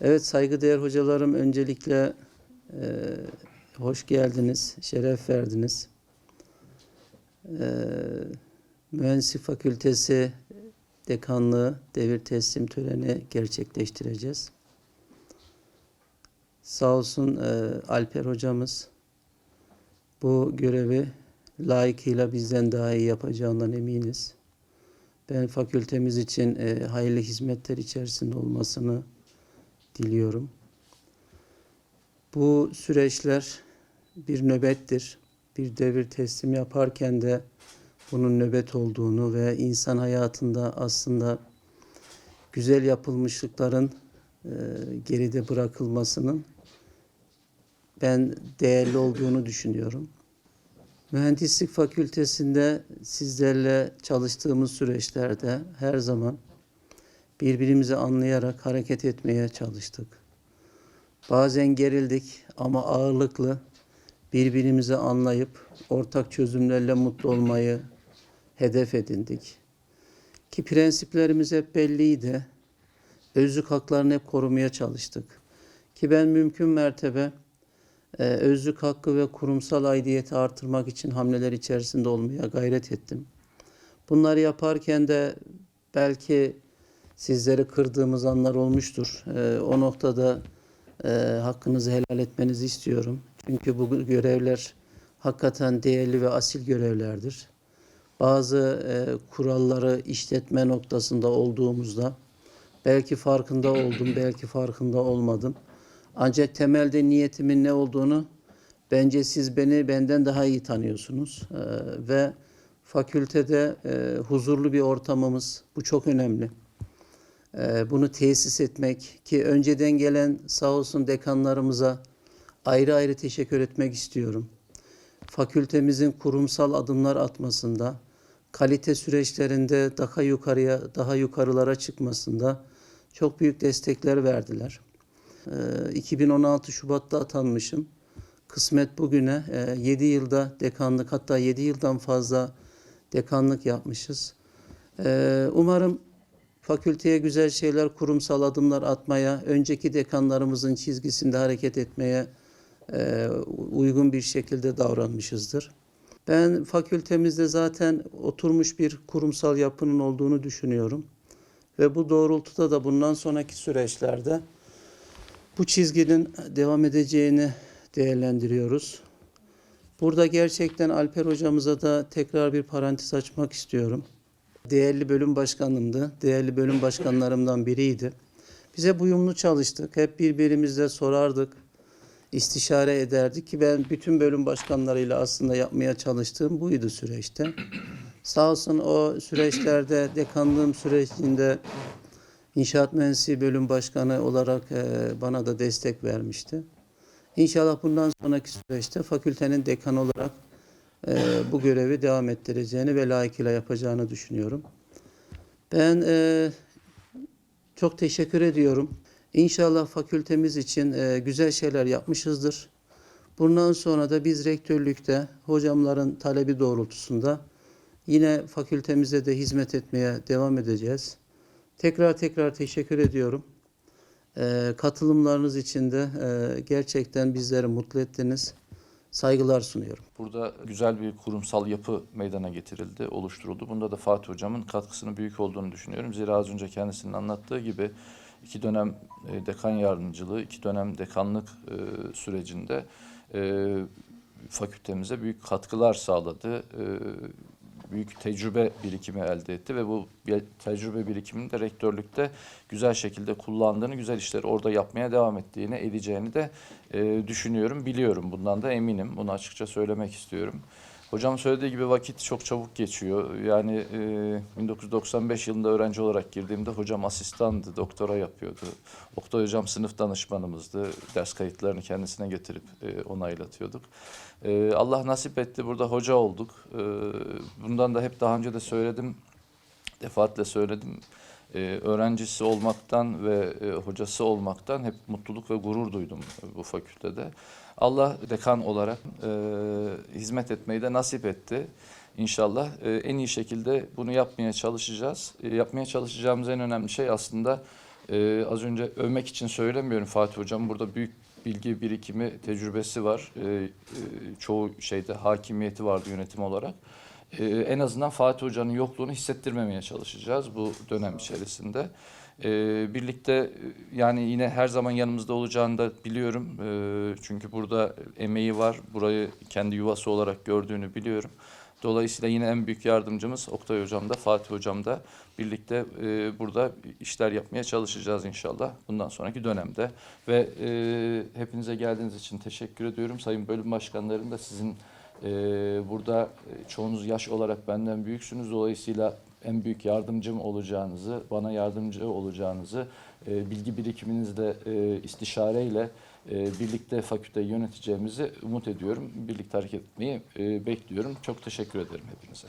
Evet saygıdeğer hocalarım öncelikle e, hoş geldiniz, şeref verdiniz. E, Mühendislik Fakültesi Dekanlığı devir teslim töreni gerçekleştireceğiz. Sağ olsun e, Alper hocamız bu görevi layıkıyla bizden daha iyi yapacağından eminiz. Ben fakültemiz için e, hayırlı hizmetler içerisinde olmasını diliyorum. Bu süreçler bir nöbettir. Bir devir teslim yaparken de bunun nöbet olduğunu ve insan hayatında aslında güzel yapılmışlıkların e, geride bırakılmasının ben değerli olduğunu düşünüyorum. Mühendislik Fakültesinde sizlerle çalıştığımız süreçlerde her zaman birbirimizi anlayarak hareket etmeye çalıştık. Bazen gerildik ama ağırlıklı birbirimizi anlayıp ortak çözümlerle mutlu olmayı hedef edindik. Ki prensiplerimiz hep belliydi. Özlük haklarını hep korumaya çalıştık. Ki ben mümkün mertebe e, özlük hakkı ve kurumsal aidiyeti artırmak için hamleler içerisinde olmaya gayret ettim. Bunları yaparken de belki sizleri kırdığımız anlar olmuştur. E, o noktada e, hakkınızı helal etmenizi istiyorum. Çünkü bu görevler hakikaten değerli ve asil görevlerdir. Bazı e, kuralları işletme noktasında olduğumuzda belki farkında oldum, belki farkında olmadım. Ancak temelde niyetimin ne olduğunu bence siz beni benden daha iyi tanıyorsunuz. E, ve fakültede e, huzurlu bir ortamımız, bu çok önemli. Ee, bunu tesis etmek ki önceden gelen sağ olsun dekanlarımıza ayrı ayrı teşekkür etmek istiyorum. Fakültemizin kurumsal adımlar atmasında, kalite süreçlerinde daha yukarıya, daha yukarılara çıkmasında çok büyük destekler verdiler. Ee, 2016 Şubat'ta atanmışım. Kısmet bugüne 7 yılda dekanlık hatta 7 yıldan fazla dekanlık yapmışız. Ee, umarım fakülteye güzel şeyler, kurumsal adımlar atmaya, önceki dekanlarımızın çizgisinde hareket etmeye e, uygun bir şekilde davranmışızdır. Ben fakültemizde zaten oturmuş bir kurumsal yapının olduğunu düşünüyorum. Ve bu doğrultuda da bundan sonraki süreçlerde bu çizginin devam edeceğini değerlendiriyoruz. Burada gerçekten Alper hocamıza da tekrar bir parantez açmak istiyorum. Değerli bölüm başkanımdı. Değerli bölüm başkanlarımdan biriydi. Bize uyumlu çalıştık. Hep birbirimizle sorardık. istişare ederdik ki ben bütün bölüm başkanlarıyla aslında yapmaya çalıştığım buydu süreçte. Sağ olsun o süreçlerde dekanlığım sürecinde İnşaat Mühendisliği Bölüm Başkanı olarak e, bana da destek vermişti. İnşallah bundan sonraki süreçte fakültenin dekanı olarak e, bu görevi devam ettireceğini ve layıkıyla yapacağını düşünüyorum. Ben e, çok teşekkür ediyorum. İnşallah fakültemiz için e, güzel şeyler yapmışızdır. Bundan sonra da biz rektörlükte hocamların talebi doğrultusunda yine fakültemize de hizmet etmeye devam edeceğiz. Tekrar tekrar teşekkür ediyorum. E, katılımlarınız için de e, gerçekten bizleri mutlu ettiniz. Saygılar sunuyorum. Burada güzel bir kurumsal yapı meydana getirildi, oluşturuldu. Bunda da Fatih Hocam'ın katkısının büyük olduğunu düşünüyorum. Zira az önce kendisinin anlattığı gibi iki dönem e, dekan yardımcılığı, iki dönem dekanlık e, sürecinde e, fakültemize büyük katkılar sağladı. Büyük tecrübe birikimi elde etti ve bu tecrübe birikimini de rektörlükte güzel şekilde kullandığını, güzel işleri orada yapmaya devam ettiğini, edeceğini de e, düşünüyorum, biliyorum. Bundan da eminim. Bunu açıkça söylemek istiyorum. Hocam söylediği gibi vakit çok çabuk geçiyor. Yani e, 1995 yılında öğrenci olarak girdiğimde hocam asistandı, doktora yapıyordu. Oktay hocam sınıf danışmanımızdı. Ders kayıtlarını kendisine getirip e, onaylatıyorduk. E, Allah nasip etti, burada hoca olduk. E, bundan da hep daha önce de söyledim, defaatle söyledim. Ee, öğrencisi olmaktan ve e, hocası olmaktan hep mutluluk ve gurur duydum bu fakültede. Allah dekan olarak e, hizmet etmeyi de nasip etti. İnşallah e, en iyi şekilde bunu yapmaya çalışacağız. E, yapmaya çalışacağımız en önemli şey aslında Ee, az önce övmek için söylemiyorum Fatih Hocam. Burada büyük bilgi birikimi, tecrübesi var. Ee, e, çoğu şeyde hakimiyeti vardı yönetim olarak. Ee, en azından Fatih Hoca'nın yokluğunu hissettirmemeye çalışacağız bu dönem içerisinde. Ee, birlikte e, yani yine her zaman yanımızda olacağını da biliyorum. Ee, çünkü burada emeği var. Burayı kendi yuvası olarak gördüğünü biliyorum. Dolayısıyla yine en büyük yardımcımız Oktay Hocam da Fatih Hocam da birlikte e, burada işler yapmaya çalışacağız inşallah bundan sonraki dönemde. Ve e, hepinize geldiğiniz için teşekkür ediyorum. Sayın Bölüm Başkanlarım da sizin e, burada e, çoğunuz yaş olarak benden büyüksünüz. Dolayısıyla en büyük yardımcım olacağınızı, bana yardımcı olacağınızı, e, bilgi birikiminizle, e, istişareyle e, birlikte fakülteyi yöneteceğimizi umut ediyorum. Birlikte hareket etmeyi e, bekliyorum. Çok teşekkür ederim hepinize.